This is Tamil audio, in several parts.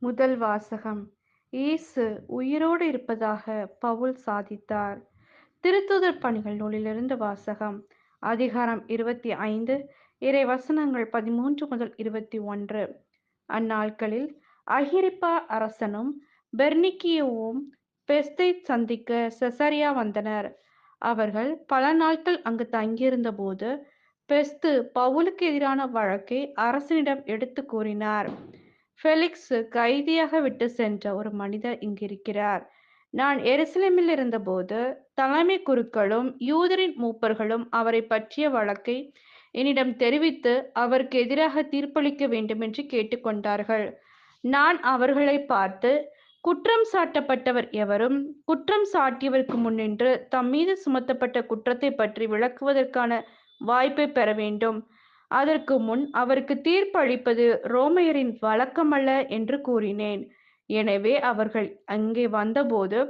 முதல் வாசகம். இயேசு உயிரோடு இருப்பதாக பவுல் சாதித்தார். திருத்துதர் பணிகள் நூலிலிருந்து வாசகம். அதிகாரம் இருபத்தி ஐந்து இறை வசனங்கள் பதிமூன்று முதல் இருபத்தி ஒன்று. அந்நாட்களில் அகிரிப்பா அரசனும் பெர்னிக்கியவும் பெஸ்தை சந்திக்க செசரியா வந்தனர். அவர்கள் பல நாட்கள் அங்கு தங்கியிருந்த போது பெஸ்து பவுலுக்கு எதிரான வழக்கை அரசனிடம் எடுத்து கூறினார். ஃபெலிக்ஸ் கைதியாக விட்டு சென்ற ஒரு மனிதர் இங்கிருக்கிறார் நான் எருசலேமில் இருந்தபோது தலைமை குருக்களும் யூதரின் மூப்பர்களும் அவரை பற்றிய வழக்கை என்னிடம் தெரிவித்து அவருக்கு எதிராக தீர்ப்பளிக்க வேண்டுமென்று கேட்டுக்கொண்டார்கள் நான் அவர்களை பார்த்து குற்றம் சாட்டப்பட்டவர் எவரும் குற்றம் சாட்டியவருக்கு முன்னின்று தம் மீது சுமத்தப்பட்ட குற்றத்தை பற்றி விளக்குவதற்கான வாய்ப்பை பெற வேண்டும். அதற்கு முன் அவருக்கு தீர்ப்பளிப்பது ரோமையரின் வழக்கமல்ல என்று கூறினேன். எனவே அவர்கள் அங்கே வந்தபோது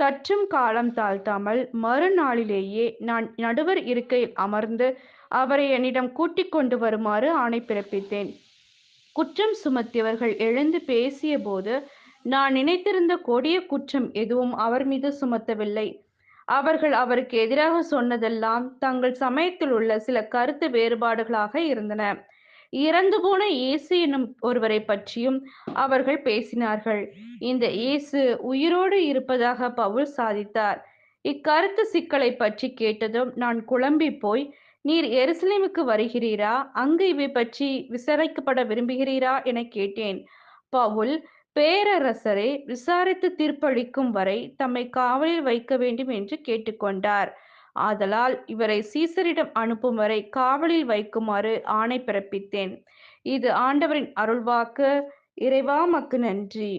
சற்றும் காலம் தாழ்த்தாமல் மறுநாளிலேயே நான் நடுவர் இருக்கையில் அமர்ந்து அவரை என்னிடம் கூட்டிக் கொண்டு வருமாறு ஆணை பிறப்பித்தேன். குற்றம் சுமத்தியவர்கள் எழுந்து பேசிய போது நான் நினைத்திருந்த கொடிய குற்றம் எதுவும் அவர் மீது சுமத்தவில்லை. அவர்கள் அவருக்கு எதிராக சொன்னதெல்லாம் தங்கள் சமயத்தில் உள்ள சில கருத்து வேறுபாடுகளாக இருந்தன. இறந்து போன இயேசு என்னும் ஒருவரை பற்றியும் அவர்கள் பேசினார்கள். இந்த இயேசு உயிரோடு இருப்பதாக பவுல் சாதித்தார். இக்கருத்து சிக்கலை பற்றி கேட்டதும் நான் குழம்பி போய் நீர் எருசலேமுக்கு வருகிறீரா? அங்கு இவை பற்றி விசாரிக்கப்பட விரும்புகிறீரா? என கேட்டேன். பவுல் பேரரசரை விசாரித்து தீர்ப்பளிக்கும் வரை தம்மை காவலில் வைக்க வேண்டும் என்று கேட்டுக்கொண்டார். ஆதலால் இவரை சீசரிடம் அனுப்பும் வரை காவலில் வைக்குமாறு ஆணை பிறப்பித்தேன். இது ஆண்டவரின் அருள்வாக்கு. இறைவா மக்கு நன்றி.